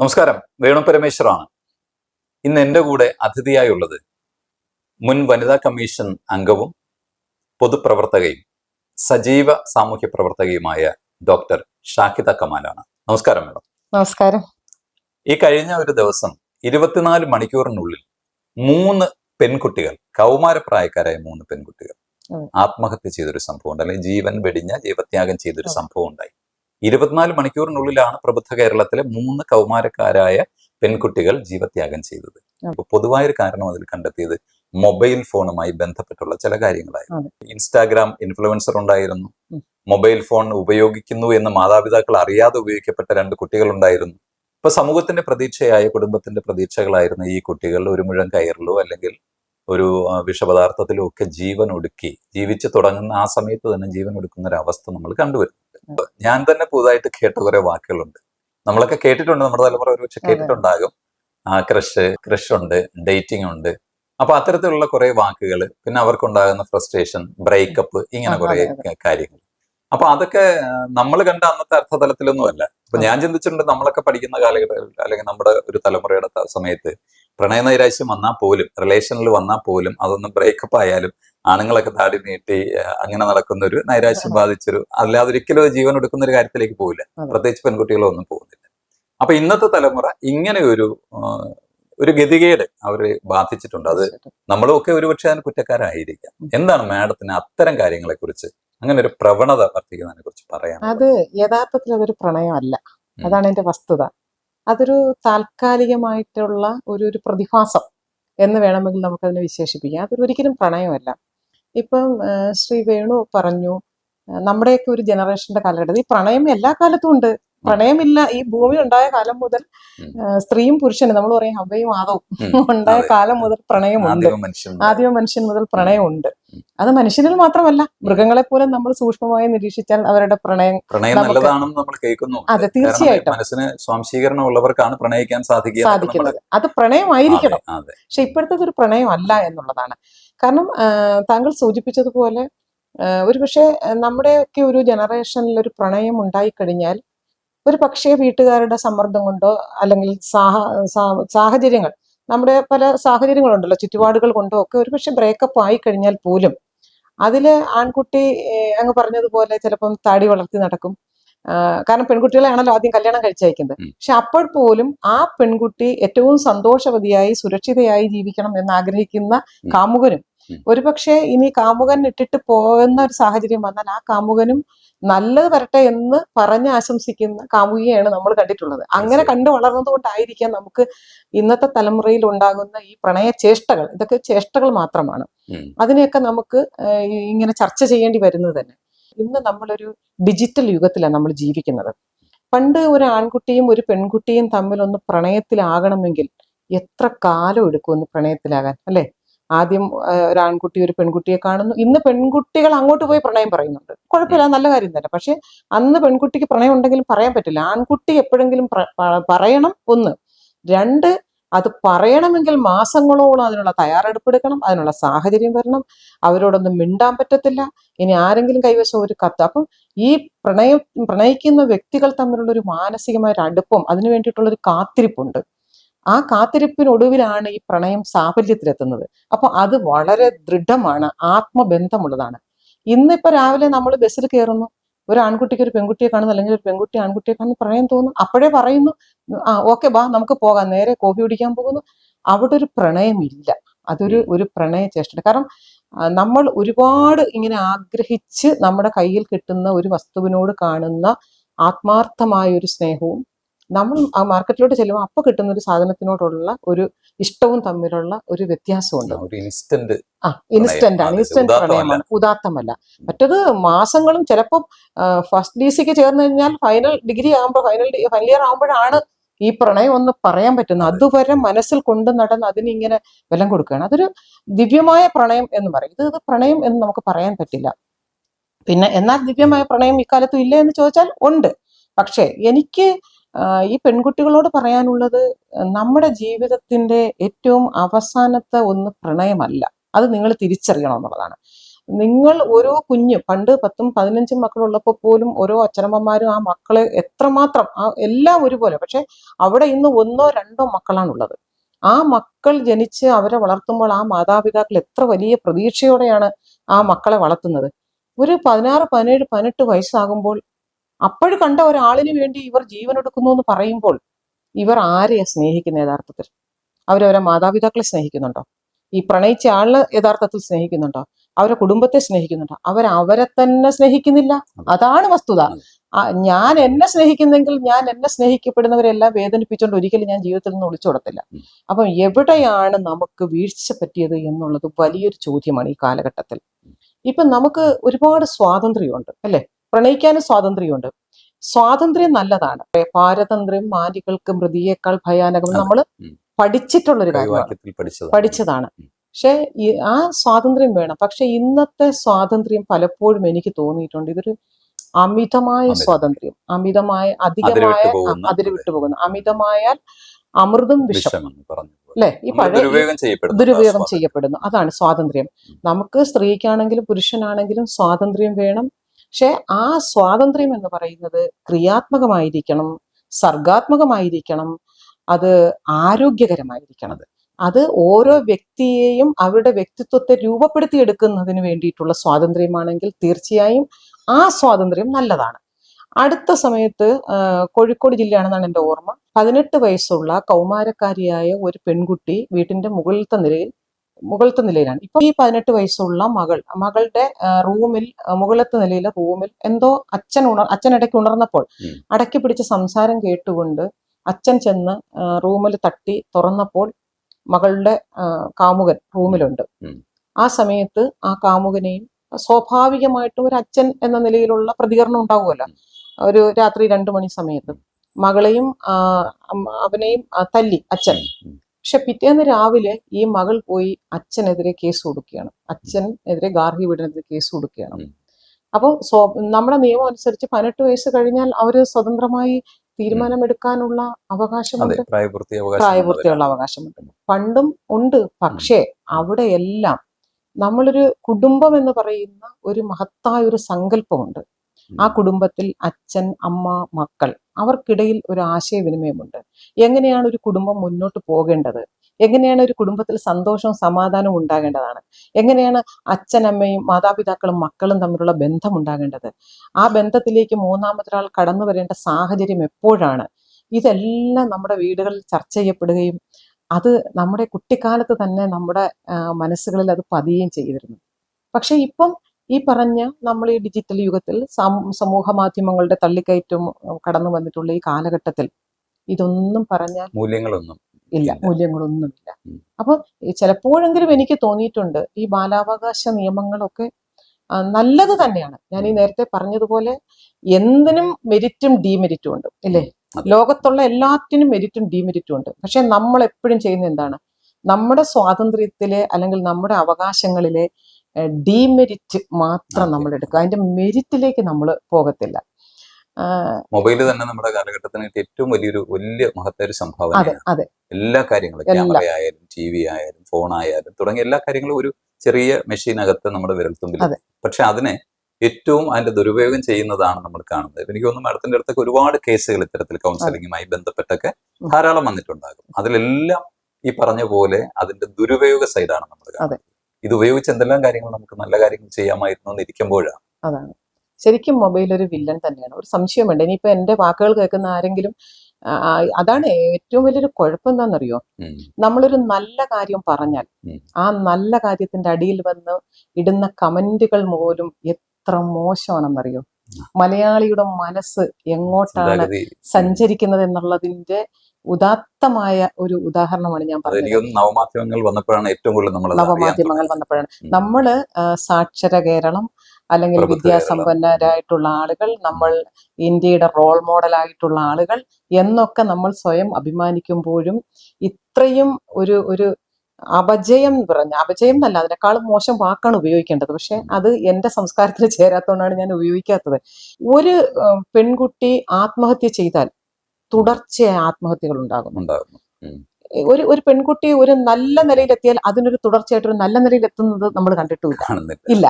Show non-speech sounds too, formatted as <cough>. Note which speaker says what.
Speaker 1: നമസ്കാരം. വേണു പരമേശ്വറാണ്. ഇന്ന് എന്റെ കൂടെ അതിഥിയായുള്ളത് മുൻ വനിതാ കമ്മീഷൻ അംഗവും പൊതുപ്രവർത്തകയും സജീവ സാമൂഹ്യ പ്രവർത്തകയുമായ ഡോക്ടർ ഷാഹിദ കമാലാണ്. നമസ്കാരം മേഡം.
Speaker 2: നമസ്കാരം.
Speaker 1: ഈ കഴിഞ്ഞ ഒരു ദിവസം ഇരുപത്തിനാല് മണിക്കൂറിനുള്ളിൽ മൂന്ന് പെൺകുട്ടികൾ കൗമാരപ്രായക്കാരായ മൂന്ന് പെൺകുട്ടികൾ. ആത്മഹത്യ ചെയ്തൊരു സംഭവം ഉണ്ട് അല്ലെങ്കിൽ ജീവൻ വെടിഞ്ഞ ജീവത്യാഗം ചെയ്തൊരു സംഭവം ഉണ്ടായി. ഇരുപത്തിനാല് മണിക്കൂറിനുള്ളിലാണ് പ്രബുദ്ധ കേരളത്തിലെ മൂന്ന് കൗമാരക്കാരായ പെൺകുട്ടികൾ ജീവത്യാഗം ചെയ്തത്. പൊതുവായൊരു കാരണം അതിൽ കണ്ടെത്തിയത് മൊബൈൽ ഫോണുമായി ബന്ധപ്പെട്ടുള്ള ചില കാര്യങ്ങളായിരുന്നു. ഇൻസ്റ്റാഗ്രാം ഇൻഫ്ലുവൻസർ ഉണ്ടായിരുന്നു. മൊബൈൽ ഫോൺ ഉപയോഗിക്കുന്നു എന്ന് മാതാപിതാക്കൾ അറിയാതെ ഉപയോഗിക്കപ്പെട്ട രണ്ട് കുട്ടികൾ ഉണ്ടായിരുന്നു ഇപ്പൊ സമൂഹത്തിന്റെ പ്രതീക്ഷയായ കുടുംബത്തിന്റെ പ്രതീക്ഷകളായിരുന്നു ഈ കുട്ടികൾ ഒരു മുഴം കയറിലോ അല്ലെങ്കിൽ ഒരു വിഷപദാർത്ഥത്തിലോ ഒക്കെ ജീവൻ ഒടുക്കി ജീവിച്ചു തുടങ്ങുന്ന ആ സമയത്ത് തന്നെ ജീവൻ ഒടുക്കുന്ന ഒരു അവസ്ഥ നമ്മൾ കണ്ടുവരുന്നുണ്ട് ഞാൻ തന്നെ പുതുതായിട്ട് കേട്ട കുറെ വാക്കുകളുണ്ട്. നമ്മളൊക്കെ കേട്ടിട്ടുണ്ട് നമ്മുടെ തലമുറ ഒരു പക്ഷെ കേട്ടിട്ടുണ്ടാകും. ആ ക്രഷ് ക്രഷ് ഉണ്ട് ഡേറ്റിംഗ് ഉണ്ട് അപ്പൊ അത്തരത്തിലുള്ള കുറെ വാക്കുകൾ പിന്നെ അവർക്കുണ്ടാകുന്ന ഫ്രസ്ട്രേഷൻ ബ്രേക്കപ്പ് ഇങ്ങനെ കുറെ കാര്യങ്ങൾ. അപ്പൊ അതൊക്കെ നമ്മൾ കണ്ട അന്നത്തെ അർത്ഥതലത്തിലൊന്നും അല്ല അപ്പൊ ഞാൻ ചിന്തിച്ചിട്ടുണ്ട് നമ്മളൊക്കെ പഠിക്കുന്ന കാലഘട്ടത്തിൽ അല്ലെങ്കിൽ നമ്മുടെ ഒരു തലമുറയുടെ സമയത്ത് പ്രണയ നൈരാശ്യം വന്നാൽ പോലും റിലേഷനിൽ വന്നാൽ പോലും അതൊന്നും ബ്രേക്കപ്പ് ആയാലും ആണുങ്ങളൊക്കെ താടി നീട്ടി അങ്ങനെ നടക്കുന്ന ഒരു നൈരാശ്യം ബാധിച്ചൊരു അല്ലാതെ ഒരിക്കലും ജീവൻ എടുക്കുന്ന ഒരു കാര്യത്തിലേക്ക് പോവില്ല. പ്രത്യേകിച്ച് പെൺകുട്ടികളൊന്നും പോകുന്നില്ല. അപ്പൊ ഇന്നത്തെ തലമുറ ഇങ്ങനെ ഒരു ഒരു ഗതികേട് അവരെ ബാധിച്ചിട്ടുണ്ട്. അത് നമ്മളൊക്കെ ഒരുപക്ഷെ അതിന് കുറ്റക്കാരായിരിക്കാം. എന്താണ് മാഡത്തിന് അത്തരം കാര്യങ്ങളെ കുറിച്ച് അങ്ങനെ ഒരു പ്രവണത വർദ്ധിക്കുന്നതിനെ കുറിച്ച് പറയാം
Speaker 2: അത് യഥാർത്ഥത്തിൽ അതൊരു പ്രണയമല്ല. അതാണ് എന്റെ വസ്തുത. അതൊരു താൽക്കാലികമായിട്ടുള്ള ഒരു ഒരു പ്രതിഭാസം എന്ന് വേണമെങ്കിൽ നമുക്കതിനെ വിശേഷിപ്പിക്കാം. അതൊരു ഒരിക്കലും പ്രണയമല്ല. ഇപ്പം ശ്രീ വേണു പറഞ്ഞു നമ്മുടെയൊക്കെ ഒരു ജനറേഷന്റെ കാലഘട്ടത്തിൽ ഈ പ്രണയം എല്ലാ കാലത്തും ഉണ്ട്. പ്രണയമില്ല. ഈ ഭൂമി ഉണ്ടായ കാലം മുതൽ സ്ത്രീയും പുരുഷനും നമ്മൾ പറയും അവയും ആദവും. <laughs> ഉണ്ടായ കാലം മുതൽ പ്രണയമുണ്ട്.
Speaker 1: ആദ്യം മനുഷ്യൻ
Speaker 2: മുതൽ പ്രണയമുണ്ട്. അത് മനുഷ്യനിൽ മാത്രമല്ല മൃഗങ്ങളെ പോലും നമ്മൾ സൂക്ഷ്മമായി നിരീക്ഷിച്ചാൽ അവരുടെ പ്രണയം
Speaker 1: പ്രണയം നല്ലതാണെന്ന് നമ്മൾ കേൾക്കുന്നു.
Speaker 2: അതെ തീർച്ചയായിട്ടും.
Speaker 1: മനസ്സിന് സ്വാംശീകരണം ഉള്ളവർക്കാണ് പ്രണയിക്കാൻ സാധിക്കുക
Speaker 2: സാധിക്കുന്നത്. അത് പ്രണയമായിരിക്കണം. പക്ഷെ ഇപ്പോഴത്തെ ഒരു പ്രണയം അല്ല എന്നുള്ളതാണ്. കാരണം താങ്കൾ സൂചിപ്പിച്ചതുപോലെ ഒരു പക്ഷേ നമ്മുടെയൊക്കെ ഒരു ജനറേഷനിൽ ഒരു പ്രണയം ഉണ്ടായിക്കഴിഞ്ഞാൽ ഒരു പക്ഷേ വീട്ടുകാരുടെ സമ്മർദ്ദം കൊണ്ടോ അല്ലെങ്കിൽ സാഹ സാഹചര്യങ്ങൾ നമ്മുടെ പല സാഹചര്യങ്ങളുണ്ടല്ലോ ചുറ്റുപാടുകൾ കൊണ്ടോ ഒക്കെ ഒരു പക്ഷെ ബ്രേക്കപ്പ് ആയി കഴിഞ്ഞാൽ പോലും അതിൽ ആൺകുട്ടി അങ്ങ് പറഞ്ഞതുപോലെ ചിലപ്പം താടി വളർത്തി നടക്കും കാരണം പെൺകുട്ടികളെയാണല്ലോ ആദ്യം കല്യാണം കഴിച്ചയക്കുന്നത്. പക്ഷെ അപ്പോൾ പോലും ആ പെൺകുട്ടി ഏറ്റവും സന്തോഷവതിയായി സുരക്ഷിതയായി ജീവിക്കണം എന്ന് ആഗ്രഹിക്കുന്ന. കാമുകനും ഒരുപക്ഷെ ഇനി കാമുകൻ ഇട്ടിട്ട് പോകുന്ന ഒരു സാഹചര്യം വന്നാൽ ആ കാമുകനും നല്ലത് വരട്ടെ എന്ന് പറഞ്ഞ് ആശംസിക്കുന്ന കാമുകിയാണ് നമ്മൾ കണ്ടിട്ടുള്ളത്. അങ്ങനെ. കണ്ടു വളർന്നത് കൊണ്ടായിരിക്കാം നമുക്ക് ഇന്നത്തെ തലമുറയിൽ ഉണ്ടാകുന്ന ഈ പ്രണയ ചേഷ്ടകൾ. ഇതൊക്കെ ചേഷ്ടകൾ മാത്രമാണ്. അതിനെയൊക്കെ നമുക്ക് ഇങ്ങനെ ചർച്ച ചെയ്യേണ്ടി വരുന്നത് തന്നെ. ഇന്ന് നമ്മളൊരു ഡിജിറ്റൽ യുഗത്തിലാണ് നമ്മൾ ജീവിക്കുന്നത്. പണ്ട് ഒരു ആൺകുട്ടിയും ഒരു പെൺകുട്ടിയും തമ്മിൽ ഒന്ന് പ്രണയത്തിലാകണമെങ്കിൽ എത്ര കാലം എടുക്കുമെന്ന് പ്രണയത്തിലാകാൻ? അല്ലെ? ആദ്യം ഒരു ആൺകുട്ടി ഒരു പെൺകുട്ടിയെ കാണുന്നു. ഇന്ന് പെൺകുട്ടികൾ അങ്ങോട്ട് പോയി പ്രണയം പറയുന്നുണ്ട്. കുഴപ്പമില്ല നല്ല കാര്യം തന്നെ. പക്ഷെ അന്ന് പെൺകുട്ടിക്ക് പ്രണയം ഉണ്ടെങ്കിലും പറയാൻ പറ്റില്ല. ആൺകുട്ടി എപ്പോഴെങ്കിലും പറയണം ഒന്ന്. രണ്ട് അത് പറയണമെങ്കിൽ മാസങ്ങളോളം അതിനുള്ള തയ്യാറെടുപ്പെടുക്കണം അതിനുള്ള സാഹചര്യം വരണം. അവരോടൊന്നും മിണ്ടാൻ പറ്റത്തില്ല. ഇനി ആരെങ്കിലും കൈവശം ഒരു കത്ത്. അപ്പം ഈ പ്രണയം പ്രണയിക്കുന്ന വ്യക്തികൾ തമ്മിലുള്ള ഒരു മാനസികമായ ഒരു അടുപ്പം അതിനു വേണ്ടിയിട്ടുള്ള ഒരു കാത്തിരിപ്പുണ്ട്. ആ കാത്തിരിപ്പിനൊടുവിലാണ് ഈ പ്രണയം സാഫല്യത്തിലെത്തുന്നത്. അപ്പൊ അത് വളരെ ദൃഢമാണ് ആത്മബന്ധമുള്ളതാണ്. ഇന്നിപ്പോ രാവിലെ നമ്മൾ ബസ്സിൽ കയറുന്നു ഒരു ആൺകുട്ടിക്ക് ഒരു പെൺകുട്ടിയെ കാണുന്നു അല്ലെങ്കിൽ ഒരു പെൺകുട്ടി ആൺകുട്ടിയെ കാണുന്നു പ്രണയം തോന്നുന്നു. അപ്പോഴേ പറയുന്നു ആ ഓക്കെ ബാ നമുക്ക് പോകാം. നേരെ കോഫി കുടിക്കാൻ പോകുന്നു. അവിടെ ഒരു പ്രണയമില്ല അതൊരു ഒരു പ്രണയ ചേഷ്ട. കാരണം നമ്മൾ ഒരുപാട് ഇങ്ങനെ ആഗ്രഹിച്ച് നമ്മുടെ കയ്യിൽ കിട്ടുന്ന ഒരു വസ്തുവിനോട് കാണുന്ന ആത്മാർത്ഥമായ ഒരു സ്നേഹവും നമ്മൾ ആ മാർക്കറ്റിലോട്ട് ചെല്ലുമ്പോൾ അപ്പൊ കിട്ടുന്ന ഒരു സാധനത്തിനോടുള്ള ഒരു ഇഷ്ടവും തമ്മിലുള്ള ഒരു വ്യത്യാസമുണ്ട്.
Speaker 1: ഇൻസ്റ്റന്റ്
Speaker 2: ആ ഇൻസ്റ്റന്റ് ആണ്. ഇൻസ്റ്റന്റ്. പ്രണയമാണ്. ഉദാത്തമല്ല. മറ്റത് മാസങ്ങളും ചിലപ്പോൾ ഫസ്റ്റ് ഡി സിക്ക് ചേർന്ന് കഴിഞ്ഞാൽ ഫൈനൽ ഡിഗ്രി ആകുമ്പോൾ ഫൈനൽ ഫൈനൽ ഇയർ ആകുമ്പോഴാണ് ഈ പ്രണയം ഒന്ന് പറയാൻ പറ്റുന്നത്. അതുവരെ മനസ്സിൽ കൊണ്ടു നടന്ന് അതിനിങ്ങനെ ബലം കൊടുക്കുകയാണ്. അതൊരു ദിവ്യമായ പ്രണയം എന്ന് പറയും. ഇത് ഇത് പ്രണയം എന്ന് നമുക്ക് പറയാൻ പറ്റില്ല. പിന്നെ എന്നാൽ ദിവ്യമായ പ്രണയം ഇക്കാലത്തും ഇല്ല എന്ന് ചോദിച്ചാൽ ഉണ്ട്. പക്ഷേ എനിക്ക് ഈ പെൺകുട്ടികളോട് പറയാനുള്ളത് നമ്മുടെ ജീവിതത്തിന്റെ ഏറ്റവും അവസാനത്തെ ഒന്ന് പ്രണയമല്ല. അത് നിങ്ങൾ തിരിച്ചറിയണം എന്നുള്ളതാണ് നിങ്ങൾ ഓരോ കുഞ്ഞ് പണ്ട് പത്തും പതിനഞ്ചും മക്കളുള്ളപ്പോൾ പോലും ഓരോ അച്ഛനമ്മമാരും ആ മക്കളെ എത്രമാത്രം ആ എല്ലാം ഒരുപോലെ. പക്ഷെ അവിടെ ഇന്ന് ഒന്നോ രണ്ടോ മക്കളാണുള്ളത്. ആ മക്കൾ ജനിച്ച് അവരെ വളർത്തുമ്പോൾ ആ മാതാപിതാക്കൾ എത്ര വലിയ പ്രതീക്ഷയോടെയാണ് ആ മക്കളെ വളർത്തുന്നത്. ഒരു പതിനാറ് പതിനേഴ് പതിനെട്ട് വയസ്സാകുമ്പോൾ അപ്പോഴും കണ്ട ഒരാളിന് വേണ്ടി ഇവർ ജീവൻ എടുക്കുന്നു എന്ന് പറയുമ്പോൾ ഇവർ ആരെയാ സ്നേഹിക്കുന്ന യഥാർത്ഥത്തിൽ? അവരവരെ മാതാപിതാക്കളെ സ്നേഹിക്കുന്നുണ്ടോ? ഈ പ്രണയിച്ച ആളിനെ യഥാർത്ഥത്തിൽ സ്നേഹിക്കുന്നുണ്ടോ? അവരെ കുടുംബത്തെ സ്നേഹിക്കുന്നുണ്ടോ? അവർ അവരെ തന്നെ സ്നേഹിക്കുന്നില്ല? അതാണ് വസ്തുത. ഞാൻ എന്നെ സ്നേഹിക്കുന്നെങ്കിൽ ഞാൻ എന്നെ സ്നേഹിക്കപ്പെടുന്നവരെല്ലാം വേദനിപ്പിച്ചുകൊണ്ട് ഒരിക്കലും ഞാൻ ജീവിതത്തിൽ നിന്ന് ഒളിച്ചു
Speaker 1: കൊടുത്തില്ല.
Speaker 2: അപ്പം എവിടെയാണ് നമുക്ക് വീഴ്ച പറ്റിയത് എന്നുള്ളത് വലിയൊരു ചോദ്യമാണ് ഈ കാലഘട്ടത്തിൽ. ഇപ്പം നമുക്ക് ഒരുപാട് സ്വാതന്ത്ര്യമുണ്ട് അല്ലെ? പ്രണയിക്കാനും സ്വാതന്ത്ര്യമുണ്ട്. സ്വാതന്ത്ര്യം നല്ലതാണ്. പാരതന്ത്ര്യം മാലികൾക്ക് മൃതിയേക്കാൾ ഭയാനകം നമ്മൾ
Speaker 1: പഠിച്ചിട്ടുള്ളൊരു
Speaker 2: പഠിച്ചിട്ടുള്ള ഒരു കാര്യമാണ്. പഠിച്ചതാണ്. പക്ഷേ ആ സ്വാതന്ത്ര്യം വേണം. പക്ഷെ ഇന്നത്തെ സ്വാതന്ത്ര്യം പലപ്പോഴും എനിക്ക് തോന്നിയിട്ടുണ്ട്. ഇതൊരു അമിതമായ സ്വാതന്ത്ര്യം. അമിതമായ അധികമായ അതിൽ വിട്ടുപോകുന്നു അമിതമായാൽ അമൃതും വിഷം. അല്ലെ? ഈ പഴയ
Speaker 1: ദുരുപയോഗം ചെയ്യപ്പെടുന്നു.
Speaker 2: അതാണ് സ്വാതന്ത്ര്യം. നമുക്ക് സ്ത്രീക്കാണെങ്കിലും പുരുഷനാണെങ്കിലും സ്വാതന്ത്ര്യം വേണം. പക്ഷെ ആ സ്വാതന്ത്ര്യം എന്ന് പറയുന്നത് ക്രിയാത്മകമായിരിക്കണം സർഗാത്മകമായിരിക്കണം അത് ആരോഗ്യകരമായിരിക്കണം.
Speaker 1: അത്
Speaker 2: ഓരോ വ്യക്തിയെയും അവരുടെ വ്യക്തിത്വത്തെ രൂപപ്പെടുത്തിയെടുക്കുന്നതിന് വേണ്ടിയിട്ടുള്ള സ്വാതന്ത്ര്യമാണെങ്കിൽ തീർച്ചയായും ആ സ്വാതന്ത്ര്യം നല്ലതാണ്. അടുത്ത സമയത്ത് കോഴിക്കോട് ജില്ലയാണെന്നാണ് എന്റെ ഓർമ്മ. പതിനെട്ട് വയസ്സുള്ള കൗമാരക്കാരിയായ ഒരു പെൺകുട്ടി വീട്ടിന്റെ മുകളിലത്തെ നിലയിൽ മുകളിലത്തെ നിലയിലാണ്. ഇപ്പൊ ഈ പതിനെട്ട് വയസ്സുള്ള മകൾ മകളുടെ റൂമിൽ മുകളത്തെ നിലയിലെ റൂമിൽ എന്തോ അച്ഛൻ ഉണർ അച്ഛൻ ഇടയ്ക്ക് ഉണർന്നപ്പോൾ. അടക്കി പിടിച്ച സംസാരം കേട്ടുകൊണ്ട് അച്ഛൻ ചെന്ന് റൂമിൽ തട്ടി തുറന്നപ്പോൾ മകളുടെ കാമുകൻ റൂമിലുണ്ട്. ആ സമയത്ത് ആ കാമുകനെയും സ്വാഭാവികമായിട്ടും ഒരു അച്ഛൻ എന്ന നിലയിലുള്ള പ്രതികരണം ഉണ്ടാവുമല്ലോ. ഒരു രാത്രി രണ്ടു മണി സമയത്ത് മകളെയും അവനെയും തല്ലി അച്ഛൻ. പക്ഷെ പിറ്റേന്ന് രാവിലെ ഈ മകൾ പോയി അച്ഛനെതിരെ കേസ് കൊടുക്കുകയാണ്. അച്ഛനെതിരെ ഗാർഹിക വീടിനെതിരെ കേസ് കൊടുക്കുകയാണ്.
Speaker 1: അപ്പൊ
Speaker 2: അപ്പോൾ സ്വ നമ്മുടെ നിയമം അനുസരിച്ച് പതിനെട്ട് വയസ്സ് കഴിഞ്ഞാൽ അവർ സ്വതന്ത്രമായി തീരുമാനമെടുക്കാനുള്ള അവകാശമുണ്ട്. പ്രായപൂർത്തിയുള്ള അവകാശമുണ്ട്. പണ്ടും ഉണ്ട്. പക്ഷേ അവിടെയെല്ലാം നമ്മളൊരു കുടുംബം എന്ന് പറയുന്ന ഒരു മഹത്തായ ഒരു സങ്കല്പമുണ്ട് ആ കുടുംബത്തിൽ അച്ഛൻ അമ്മ മക്കൾ അവർക്കിടയിൽ ഒരു ആശയവിനിമയമുണ്ട്. എങ്ങനെയാണ് ഒരു കുടുംബം മുന്നോട്ട് പോകേണ്ടത്? എങ്ങനെയാണ് ഒരു കുടുംബത്തിൽ സന്തോഷവും സമാധാനവും ഉണ്ടാകേണ്ടതാണ്? എങ്ങനെയാണ് അച്ഛനമ്മയും മാതാപിതാക്കളും മക്കളും തമ്മിലുള്ള ബന്ധം ഉണ്ടാകേണ്ടത് ആ ബന്ധത്തിലേക്ക് മൂന്നാമതൊരാൾ കടന്നു വരേണ്ട സാഹചര്യം എപ്പോഴാണ്? ഇതെല്ലാം നമ്മുടെ വീടുകളിൽ ചർച്ച ചെയ്യപ്പെടുകയും അത് നമ്മുടെ കുട്ടിക്കാലത്ത് തന്നെ നമ്മുടെ മനസ്സുകളിൽ അത് പതിയുകയും ചെയ്തിരുന്നു. പക്ഷെ ഇപ്പം ഈ പറഞ്ഞ നമ്മൾ ഈ ഡിജിറ്റൽ യുഗത്തിൽ സമൂഹ മാധ്യമങ്ങളുടെ തള്ളിക്കയറ്റം കടന്നു വന്നിട്ടുള്ള ഈ കാലഘട്ടത്തിൽ ഇതൊന്നും പറഞ്ഞാൽ
Speaker 1: മൂല്യങ്ങളൊന്നും
Speaker 2: ഇല്ല
Speaker 1: ഇല്ല.
Speaker 2: മൂല്യങ്ങളൊന്നുമില്ല. അപ്പൊ ചിലപ്പോഴെങ്കിലും എനിക്ക് തോന്നിയിട്ടുണ്ട് ഈ ബാലാവകാശ നിയമങ്ങളൊക്കെ നല്ലത് തന്നെയാണ്. ഞാൻ ഈ നേരത്തെ പറഞ്ഞതുപോലെ എന്തിനും മെരിറ്റും ഡീമെരിറ്റും ഉണ്ട് ഇല്ലേ? ലോകത്തുള്ള എല്ലാത്തിനും മെരിറ്റും ഡീമെരിറ്റും ഉണ്ട്. പക്ഷെ നമ്മൾ എപ്പോഴും ചെയ്യുന്ന എന്താണ്? നമ്മുടെ സ്വാതന്ത്ര്യത്തിലെ അല്ലെങ്കിൽ നമ്മുടെ അവകാശങ്ങളിലെ ഡീമെരിറ്റ് മാത്രം. നമ്മൾ എടുക്കുക അതിന്റെ മെരിറ്റിലേക്ക് നമ്മൾ പോകത്തില്ല.
Speaker 1: മൊബൈൽ തന്നെ നമ്മുടെ കാലഘട്ടത്തിന് ഏറ്റവും വലിയൊരു വലിയ മഹത്തായ ഒരു
Speaker 2: സംഭാവന
Speaker 1: എല്ലാ കാര്യങ്ങളും. ക്യാമറ ആയാലും ടി വി ആയാലും ഫോൺ ആയാലും തുടങ്ങിയ എല്ലാ കാര്യങ്ങളും ഒരു ചെറിയ മെഷീനകത്ത് നമ്മുടെ വിരൽത്തുമ്പിൽ പക്ഷെ അതിനെ ഏറ്റവും അതിന്റെ ദുരുപയോഗം ചെയ്യുന്നതാണ് നമ്മൾ കാണുന്നത്. എനിക്ക് തോന്നുന്നു മാഡത്തിന്റെ അടുത്തൊക്കെ ഒരുപാട് കേസുകൾ ഇത്തരത്തിൽ കൗൺസിലിങ്ങുമായി ബന്ധപ്പെട്ടൊക്കെ ധാരാളം വന്നിട്ടുണ്ടാകും. അതിലെല്ലാം ഈ പറഞ്ഞ പോലെ അതിന്റെ ദുരുപയോഗ സൈഡാണ് നമ്മൾ. കാണുന്നത്. ഇത് ഉപയോഗിച്ച് എന്തെല്ലാം കാര്യങ്ങൾ നമുക്ക് നല്ല കാര്യങ്ങൾ ചെയ്യാമായിരുന്നു എന്ന് ഇരിക്കുമ്പോഴാണ്
Speaker 2: അതാണ്. ശരിക്കും മൊബൈൽ ഒരു വില്ലൻ തന്നെയാണ്. ഒരു സംശയം വേണ്ട ഇനിയിപ്പോ എന്റെ വാക്കുകൾ കേൾക്കുന്ന ആരെങ്കിലും അതാണ് ഏറ്റവും വലിയൊരു കുഴപ്പം എന്താണെന്നറിയോ. നമ്മളൊരു നല്ല കാര്യം പറഞ്ഞാൽ ആ നല്ല കാര്യത്തിന്റെ അടിയിൽ വന്ന് ഇടുന്ന കമന്റുകൾ പോലും എത്ര മോശമാണെന്നറിയോ? മലയാളിയുടെ മനസ്സ് എങ്ങോട്ടാണ് സഞ്ചരിക്കുന്നത് എന്നുള്ളതിന്റെ ഉദാത്തമായ ഒരു ഉദാഹരണമാണ് ഞാൻ
Speaker 1: പറയുന്നത്
Speaker 2: പറഞ്ഞത്
Speaker 1: നവമാധ്യമങ്ങൾ വന്നപ്പോഴാണ് ഏറ്റവും കൂടുതൽ നമ്മൾ
Speaker 2: നവമാധ്യമങ്ങൾ വന്നപ്പോഴാണ്. നമ്മൾ സാക്ഷര കേരളം അല്ലെങ്കിൽ വിദ്യാസമ്പന്നരായിട്ടുള്ള ആളുകൾ നമ്മൾ ഇന്ത്യയുടെ റോൾ മോഡലായിട്ടുള്ള ആളുകൾ എന്നൊക്കെ നമ്മൾ സ്വയം അഭിമാനിക്കുമ്പോഴും ഇത്രയും ഒരു ഒരു അപജയം പറഞ്ഞ അപജയം എന്നല്ല അതിനേക്കാളും മോശം വാക്കാണ് ഉപയോഗിക്കേണ്ടത്. പക്ഷെ അത് എന്റെ സംസ്കാരത്തിന് <laughs> ചേരാത്തതുകൊണ്ടാണ് ഞാൻ ഉപയോഗിക്കാത്തത്. ഒരു പെൺകുട്ടി ആത്മഹത്യ ചെയ്താൽ തുടർച്ചയായ ആത്മഹത്യകൾ ഉണ്ടാകുന്നു. ഒരു ഒരു പെൺകുട്ടി ഒരു നല്ല നിലയിലെത്തിയാൽ അതിനൊരു തുടർച്ചയായിട്ട് ഒരു നല്ല നിലയിൽ എത്തുന്നത് നമ്മൾ
Speaker 1: കണ്ടിട്ടില്ല
Speaker 2: ഇല്ല.